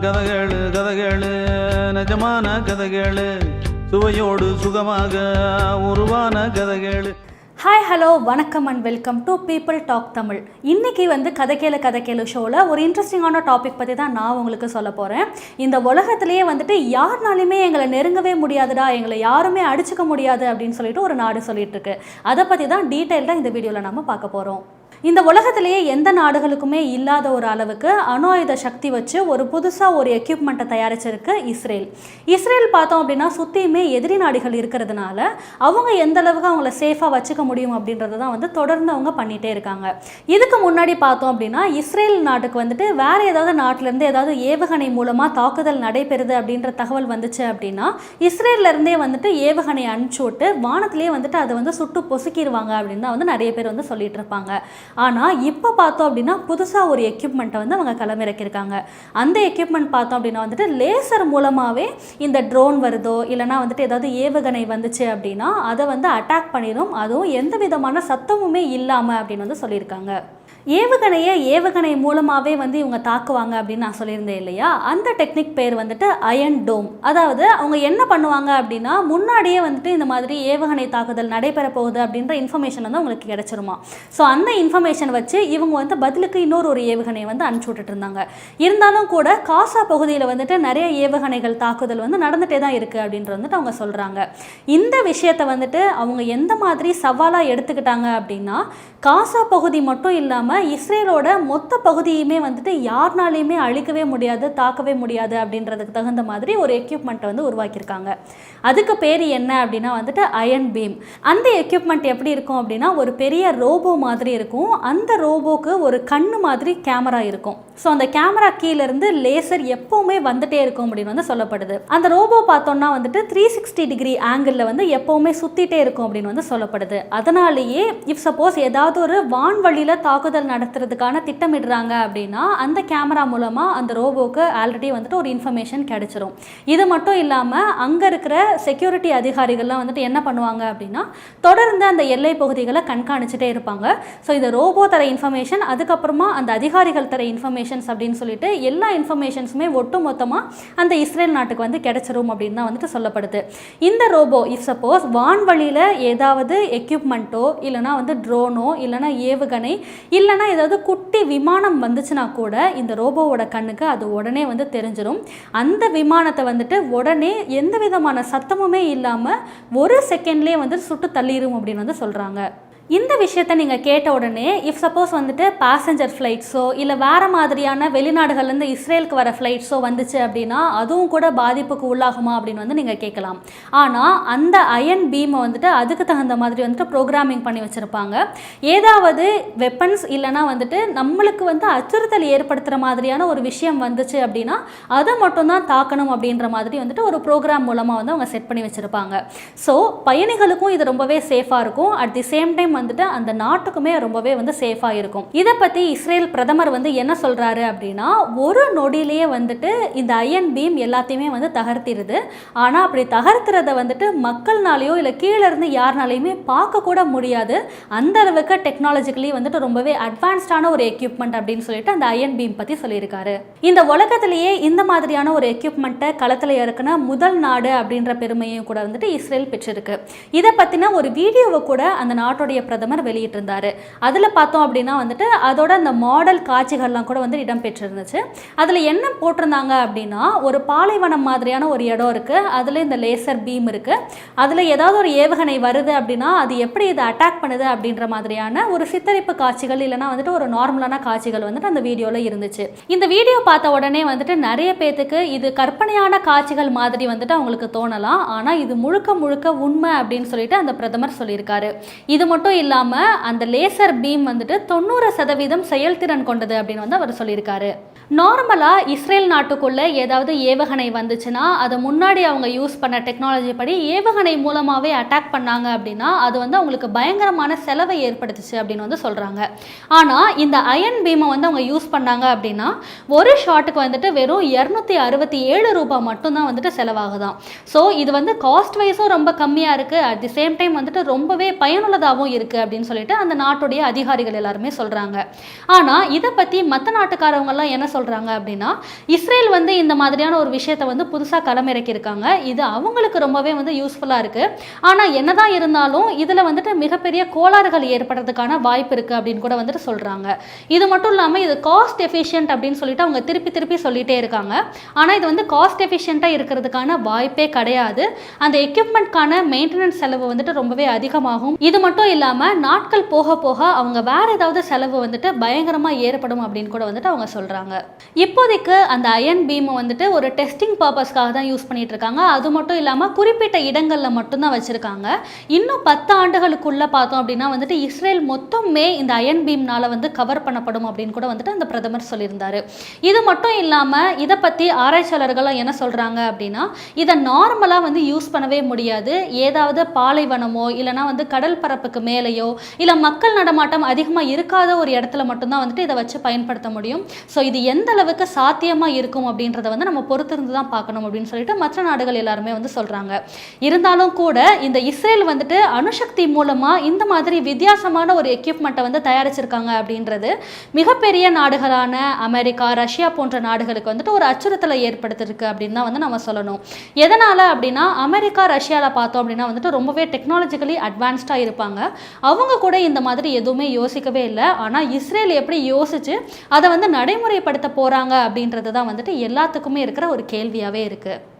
கதகளு கதகளு நிஜமான கதகளு சுவையோடு சுகமாக உருவான கதகளு. ஹாய் ஹலோ வணக்கம் and welcome to people talk Tamil இன்றைக்கி வந்து கதை கேளு கதை கேளு ஷோவில் ஒரு இன்ட்ரெஸ்டிங்கான டாபிக் பற்றி தான் நான் உங்களுக்கு சொல்ல போகிறேன் இந்த உலகத்திலேயே வந்துட்டு யாருனாலுமே எங்களை நெருங்கவே முடியாதுடா எங்களை யாருமே அடிச்சுக்க முடியாது அப்படின்னு சொல்லிட்டு ஒரு நாடு சொல்லிட்டு இருக்கு. அதை பற்றி தான் டீட்டெயில்டாக இந்த வீடியோவில் நம்ம பார்க்க போகிறோம் இந்த உலகத்திலேயே எந்த நாடுகளுக்குமே இல்லாத ஒரு அளவுக்கு அணு ஆயுத சக்தி வச்சு ஒரு புதுசாக ஒரு எக்யூப்மெண்ட்டை தயாரிச்சிருக்கு இஸ்ரேல். இஸ்ரேல் பார்த்தோம் அப்படின்னா சுற்றியுமே எதிரி நாடுகள் இருக்கிறதுனால அவங்க எந்த அளவுக்கு அவங்கள சேஃபாக வச்சுக்க முடியும் அப்படின்றத தான் வந்து தொடர்ந்து அவங்க பண்ணிகிட்டே இருக்காங்க. இதுக்கு முன்னாடி பார்த்தோம் அப்படின்னா இஸ்ரேல் நாட்டுக்கு வந்துட்டு வேறு ஏதாவது நாட்டிலேருந்து ஏதாவது ஏவுகணை மூலமாக தாக்குதல் நடைபெறுது அப்படின்ற தகவல் வந்துச்சு அப்படின்னா இஸ்ரேல்ல இருந்தே வந்துட்டு ஏவுகணை அனுப்பிச்சு விட்டு வானத்திலேயே வந்துட்டு அதை வந்து சுட்டு பொசுக்கிடுவாங்க அப்படின்னு தான் வந்து நிறைய பேர் வந்து சொல்லிட்டு இருப்பாங்க. ஆனால் இப்போ பார்த்தோம் அப்படின்னா புதுசாக ஒரு எக்யூப்மெண்ட்டை வந்து அவங்க களமிறக்கியிருக்காங்க. அந்த எக்யூப்மெண்ட் பார்த்தோம் அப்படின்னா வந்துட்டு லேசர் மூலமாகவே இந்த ட்ரோன் வருதோ இல்லைனா வந்துட்டு ஏதாவது ஏவுகணை வந்துச்சு அப்படின்னா அதை வந்து அட்டாக் பண்ணிடும் அதுவும் எந்த விதமான சத்தமுமே இல்லாமல் அப்படின்னு வந்து சொல்லியிருக்காங்க. ஏவுகணையை ஏவுகணை மூலமாகவே வந்து இவங்க தாக்குவாங்க அப்படின்னு நான் சொல்லியிருந்தேன் இல்லையா? அந்த டெக்னிக் பேர் வந்துட்டு அயன் டோம் அதாவது அவங்க என்ன பண்ணுவாங்க அப்படின்னா முன்னாடியே வந்துட்டு இந்த மாதிரி ஏவுகணை தாக்குதல் நடைபெற போகுது அப்படின்ற இன்ஃபர்மேஷன் வந்து அவங்களுக்கு கிடைச்சிருமா? ஸோ அந்த இன்ஃபர்மேஷன் வச்சு இவங்க வந்து பதிலுக்கு இன்னொரு ஒரு ஏவுகணையை வந்து அனுப்பிச்சி விட்டுட்டு இருந்தாங்க. இருந்தாலும் கூட காசா பகுதியில் வந்துட்டு நிறைய ஏவுகணைகள் தாக்குதல் வந்து நடந்துகிட்டே தான் இருக்குது அப்படின்றது வந்துட்டு அவங்க சொல்கிறாங்க இந்த விஷயத்தை வந்துட்டு அவங்க எந்த மாதிரி சவாலாக எடுத்துக்கிட்டாங்க அப்படின்னா காசா பகுதி மட்டும் இல்லாமல் இஸ்ரேலோட மொத்த பகுதியுமே வந்துட்டு யார்னாலையுமே அழிக்கவே முடியாது தாக்கவே முடியாது அப்படின்றதுக்கு தகுந்த மாதிரி ஒரு எக்யூப்மெண்ட்டை வந்து உருவாக்கியிருக்காங்க. அதுக்கு பேர் என்ன அப்படின்னா வந்துட்டு அயன் பீம் அந்த எக்யூப்மெண்ட் எப்படி இருக்கும் அப்படின்னா ஒரு பெரிய ரோபோ மாதிரி இருக்கும். அந்த ரோபோக்கு ஒரு கண்ணு மாதிரி கேமரா இருக்கும். ஸோ அந்த கேமரா கீழேருந்து லேசர் எப்போவுமே வந்துட்டே இருக்கும் அப்படின்னு வந்து சொல்லப்படுது. அந்த ரோபோ பார்த்தோம்னா வந்துட்டு த்ரீ சிக்ஸ்டி டிகிரி ஆங்கிளில் வந்து எப்போவுமே சுற்றிட்டே இருக்கும் அப்படின்னு வந்து சொல்லப்படுது. அதனாலேயே இஃப் சப்போஸ் ஏதாவது ஒரு வான்வழியில் தாக்குதல் நடத்துறதுக்கான திட்டமிடுறாங்க அப்படின்னா அந்த கேமரா மூலமாக அந்த ரோபோக்கு ஆல்ரெடி வந்துட்டு ஒரு இன்ஃபர்மேஷன் கிடைச்சிரும். இது மட்டும் இல்லாமல் அங்கே இருக்கிற செக்யூரிட்டி அதிகாரிகள்லாம் வந்துட்டு என்ன பண்ணுவாங்க அப்படின்னா தொடர்ந்து அந்த எல்லை பகுதிகளை கண்காணிச்சுட்டே இருப்பாங்க. ஸோ இந்த ரோபோ தர இன்ஃபர்மேஷன் அதுக்கப்புறமா அந்த அதிகாரிகள் தர இன்ஃபர்மேஷன்ஸ் அப்படின்னு சொல்லிட்டு எல்லா இன்ஃபர்மேஷன்ஸுமே ஒட்டு மொத்தமாக அந்த இஸ்ரேல் நாட்டுக்கு வந்து கிடைச்சிரும் அப்படின்னு தான் வந்துட்டு சொல்லப்படுது. இந்த ரோபோ இஃப் சப்போஸ் வான்வழியில் ஏதாவது எக்யூப்மெண்ட்டோ இல்லைனா வந்து ட்ரோனோ இல்லைனா ஏவுகணை இல்லைனா ஏதாவது குட்டி விமானம் வந்துச்சுன்னா கூட இந்த ரோபோவோட கண்ணுக்கு அது உடனே வந்து தெரிஞ்சிடும் அந்த விமானத்தை வந்துட்டு உடனே எந்த விதமான சத்தமுமே இல்லாமல் ஒரு செகண்ட்லேயே வந்து சுட்டு தள்ளிடும் அப்படின்னு வந்து சொல்கிறாங்க இந்த விஷயத்தை நீங்கள் கேட்ட உடனே இஃப் சப்போஸ் வந்துட்டு பேசஞ்சர் ஃப்ளைட்ஸோ இல்லை வேறு மாதிரியான வெளிநாடுகள்லேருந்து இஸ்ரேலுக்கு வர ஃப்ளைட்ஸோ வந்துச்சு அப்படின்னா அதுவும் கூட பாதிப்புக்கு உள்ளாகுமா அப்படின்னு வந்து நீங்கள் கேட்கலாம். ஆனால் அந்த அயன் பீமை வந்துட்டு அதுக்கு தகுந்த மாதிரி வந்துட்டு ப்ரோக்ராமிங் பண்ணி வச்சுருப்பாங்க. ஏதாவது வெப்பன்ஸ் இல்லைனா வந்துட்டு நம்மளுக்கு வந்து அச்சுறுத்தல் ஏற்படுத்துகிற மாதிரியான ஒரு விஷயம் வந்துச்சு அப்படின்னா அதை மட்டும்தான் தாக்கணும் அப்படின்ற மாதிரி வந்துட்டு ஒரு ப்ரோக்ராம் மூலமாக வந்து அவங்க செட் பண்ணி வச்சுருப்பாங்க. ஸோ பயணிகளுக்கும் இது ரொம்பவே சேஃபாக இருக்கும். அட் தி சேம் டைம் வந்துட்டு அந்த நாட்டுக்குமே ரொம்பவே வந்து சேஃபாக இருக்கும். இதை பற்றி இஸ்ரேல் பிரதமர் வந்து என்ன சொல்கிறாரு அப்படின்னா ஒரு நொடியிலேயே வந்துட்டு இந்த அயன் பீம் எல்லாத்தையுமே வந்து தகர்த்திடுது ஆனால் அப்படி தகர்த்துறத வந்துட்டு மக்கள்னாலேயோ இல்லை கீழே இருந்து யாருனாலையுமே பார்க்கக்கூட முடியாது. அந்த அளவுக்கு டெக்னாலஜிக்கலி வந்துட்டு ரொம்பவே அட்வான்ஸ்டான ஒரு எக்யூப்மெண்ட் அப்படின்னு சொல்லிட்டு அந்த அயன் பீம் பற்றி சொல்லியிருக்காரு. இந்த உலகத்திலேயே இந்த மாதிரியான ஒரு எக்யூப்மெண்ட்டை களத்தில் இறக்குன முதல் நாடு அப்படின்ற பெருமையும் கூட வந்துட்டு இஸ்ரேல் பெற்றிருக்கு. இதை பற்றின ஒரு வீடியோவை கூட அந்த நாட்டுடைய பிரதமர் வெளியிட்டிருந்தாரு. அதில் பார்த்தோம் அப்படின்னா வந்துட்டு அதோட அந்த மாடல் காட்சிகள்லாம் கூட வந்து இடம்பெற்றிருந்துச்சு அதில் என்ன போட்டிருந்தாங்க அப்படின்னா ஒரு பாலைவனம் மாதிரியான ஒரு இடம் இருக்குது அதில் இந்த லேசர் பீம் இருக்குது அதில் ஏதாவது ஒரு ஏவுகணை வருது அப்படின்னா அது எப்படி இதை அட்டாக் பண்ணுது அப்படின்ற மாதிரியான ஒரு சித்தரிப்பு காட்சிகள் இல்லைனா வந்துட்டு ஒரு நார்மலான காட்சிகள் வந்துட்டு அந்த வீடியோவில் இருந்துச்சு. இந்த வீடியோ பார்த்த உடனே வந்துட்டு நிறைய பேத்துக்கு இது கற்பனையான காட்சிகள் மாதிரி வந்துட்டு அவங்களுக்கு தோணலாம். ஆனால் இது முழுக்க முழுக்க உண்மை அப்படின்னு சொல்லிட்டு அந்த பிரதமர் சொல்லியிருக்காரு. இது மட்டும் இல்லாமல் அந்த லேசர் பீம் வந்துட்டு தொண்ணூறு சதவீதம் செயல்திறன் கொண்டது அப்படின்னு வந்து அவர் சொல்லியிருக்காரு. நார்மலாக இஸ்ரேல் நாட்டுக்குள்ளே ஏதாவது ஏவுகணை வந்துச்சுன்னா அதை முன்னாடி அவங்க யூஸ் பண்ண டெக்னாலஜி படி ஏவுகணை மூலமாகவே அட்டாக் பண்ணாங்க அப்படின்னா அது வந்து அவங்களுக்கு பயங்கரமான செலவை ஏற்படுத்துச்சு அப்படின்னு வந்து சொல்கிறாங்க ஆனால் இந்த அயன் பீமை வந்து அவங்க யூஸ் பண்ணாங்க அப்படின்னா ஒரு ஷாட்டுக்கு வந்துட்டு வெறும் இரநூத்தி அறுபத்தி ஏழு ரூபாய் மட்டும்தான் வந்துட்டு செலவாகுதாம். ஸோ இது வந்து காஸ்ட் வைஸும் ரொம்ப கம்மியாக இருக்குது அட் தி சேம் டைம் வந்துட்டு ரொம்பவே பயனுள்ளதாகவும் இருக்குது அப்படின்னு சொல்லிட்டு அந்த நாட்டுடைய அதிகாரிகள் எல்லாருமே சொல்கிறாங்க ஆனால் இதை பற்றி மற்ற நாட்டுக்காரவங்கெல்லாம் என்ன சொல்கிறாங்க சொல்கிறாங்க அப்படின்னா இஸ்ரேல் வந்து இந்த மாதிரியான ஒரு விஷயத்தை வந்து புதுசாக களமிறக்கியிருக்காங்க. இது அவங்களுக்கு ரொம்பவே வந்து யூஸ்ஃபுல்லாக இருக்குது ஆனால் என்னதான் இருந்தாலும் இதில் வந்துட்டு மிகப்பெரிய கோளாறுகள் ஏற்படுறதுக்கான வாய்ப்பு இருக்குது அப்படின்னு கூட வந்துட்டு சொல்கிறாங்க இது மட்டும் இல்லாமல் இது காஸ்ட் எஃபிஷியன்ட் அப்படின்னு சொல்லிட்டு அவங்க திருப்பி திருப்பி சொல்லிட்டே இருக்காங்க. ஆனால் இது வந்து காஸ்ட் எஃபிஷியண்ட்டாக இருக்கிறதுக்கான வாய்ப்பே கிடையாது. அந்த எக்யூப்மெண்ட்கான மெயின்டெனன்ஸ் செலவு வந்துட்டு ரொம்பவே அதிகமாகும். இது மட்டும் இல்லாமல் நாட்கள் போக போக அவங்க வேறு ஏதாவது செலவு வந்துட்டு பயங்கரமாக ஏற்படும் அப்படின்னு கூட வந்துட்டு அவங்க சொல்கிறாங்க இப்போதைக்கு அந்த அயன் பீமை வந்துட்டு ஒரு டெஸ்டிங் பர்பஸ்க்காக தான் யூஸ் பண்ணிட்டு இருக்காங்க அது மட்டும் இல்லாமல் குறிப்பிட்ட இடங்களில் மட்டும்தான் வச்சுருக்காங்க. இன்னும் பத்து ஆண்டுகளுக்குள்ள பார்த்தோம் அப்படின்னா வந்துட்டு இஸ்ரேல் மொத்தமே இந்த அயன் பீம்னால வந்து கவர் பண்ணப்படும் அப்படின்னு கூட வந்துட்டு அந்த பிரதமர் சொல்லியிருந்தாரு. இது மட்டும் இல்லாமல் இதை பற்றி ஆராய்ச்சியாளர்கள் என்ன சொல்கிறாங்க அப்படின்னா இதை நார்மலாக வந்து யூஸ் பண்ணவே முடியாது. ஏதாவது பாலைவனமோ இல்லைனா வந்து கடல் பரப்புக்கு மேலேயோ இல்லை மக்கள் நடமாட்டம் அதிகமாக இருக்காத ஒரு இடத்துல மட்டும்தான் வந்துட்டு இதை வச்சு பயன்படுத்த முடியும். ஸோ இது எந்த அளவுக்கு சாத்தியமாக இருக்கும் அப்படின்றத வந்து நம்ம பொறுத்திருந்து தான் பார்க்கணும் அப்படின்னு சொல்லிட்டு மற்ற நாடுகள் எல்லாருமே வந்து சொல்கிறாங்க இருந்தாலும் கூட இந்த இஸ்ரேல் வந்துட்டு அணுசக்தி மூலமாக இந்த மாதிரி வித்தியாசமான ஒரு எக்யூப்மெண்ட்டை வந்து தயாரிச்சிருக்காங்க அப்படின்றது மிகப்பெரிய நாடுகளான அமெரிக்கா ரஷ்யா போன்ற நாடுகளுக்கு வந்துட்டு ஒரு அச்சுறுத்தலை ஏற்படுத்திருக்கு அப்படின்னு தான் வந்து நம்ம சொல்லணும். எதனால் அப்படின்னா அமெரிக்கா ரஷ்யாவில் பார்த்தோம் அப்படின்னா வந்துட்டு ரொம்பவே டெக்னாலஜிக்கலி அட்வான்ஸ்டாக இருப்பாங்க. அவங்க கூட இந்த மாதிரி எதுவுமே யோசிக்கவே இல்லை. ஆனால் இஸ்ரேல் எப்படி யோசிச்சு அதை வந்து நடைமுறைப்படுத்த போகிறாங்க அப்படின்றது தான் வந்துட்டு எல்லாத்துக்குமே இருக்கிற ஒரு கேள்வியாகவே இருக்குது